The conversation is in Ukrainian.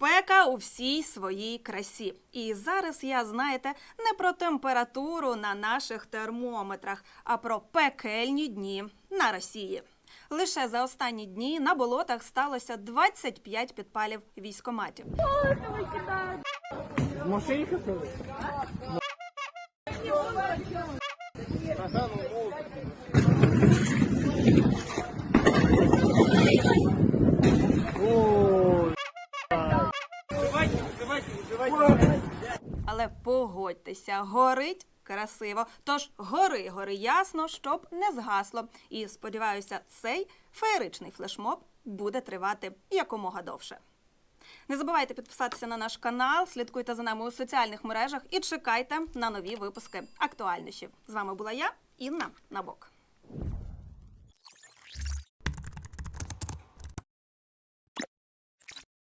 Спека у всій своїй красі. І зараз я, знаєте, не про температуру на наших термометрах, а про пекельні дні на Росії. Лише за останні дні на болотах сталося 25 підпалів військоматів. В Але погодьтеся, горить красиво. Тож гори, гори ясно, щоб не згасло. І сподіваюся, цей феєричний флешмоб буде тривати якомога довше. Не забувайте підписатися на наш канал, слідкуйте за нами у соціальних мережах і чекайте на нові випуски актуальнішів. З вами була я, Інна Набок.